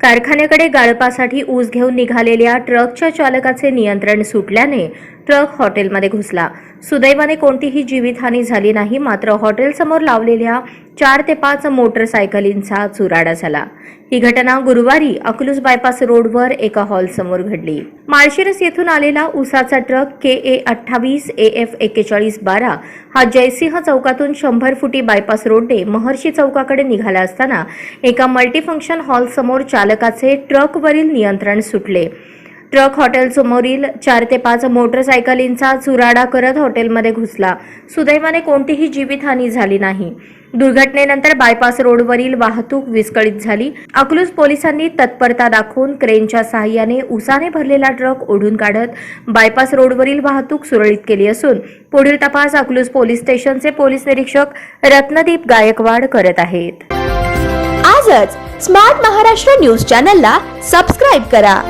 कारखान्याकडे गाळपासाठी ऊस घेऊन निघालेल्या ट्रकच्या चालकाचे नियंत्रण सुटल्याने ट्रक हॉटेलमध्ये घुसला. सुदैवाने कोणतीही जीवितहानी झाली नाही मात्र हॉटेलसमोर लावलेल्या चार ते पाच मोटरसायकलींचा चुराडा झाला. ही घटना गुरुवारी अकलूज बायपास रोडवर एका हॉलसमोर घडली. माळशिरस येथून आलेला उसाचा ट्रक के ए अठ्ठावीस ए एफ एक्केचाळीस बारा हा जयसिंह चौकातून शंभर फुटी बायपास रोडने महर्षी चौकाकडे निघाला असताना एका मल्टीफंक्शन हॉलसमोर चालकाचे ट्रकवरील नियंत्रण सुटले. ट्रक हॉटेलसमोरील चार ते पाच मोटरसायकलींचा चुराडा करत हॉटेलमध्ये घुसला. सुदैवाने कोणतीही जीवितहानी झाली नाही. दुर्घटनेनंतर बायपास रोडवरील वाहतूक विस्कळीत झाली. अकलूज पोलिसांनी तत्परता दाखवून क्रेनच्या सहाय्याने उसाने भरलेला ट्रक ओढून काढत बायपास रोडवरील वाहतूक सुरळीत केली असून पुढील तपास अकलूज पोलीस स्टेशनचे पोलीस निरीक्षक रत्नदीप गायकवाड करत आहेत. आजच स्मार्ट महाराष्ट्र न्यूज चॅनलला सबस्क्राईब करा.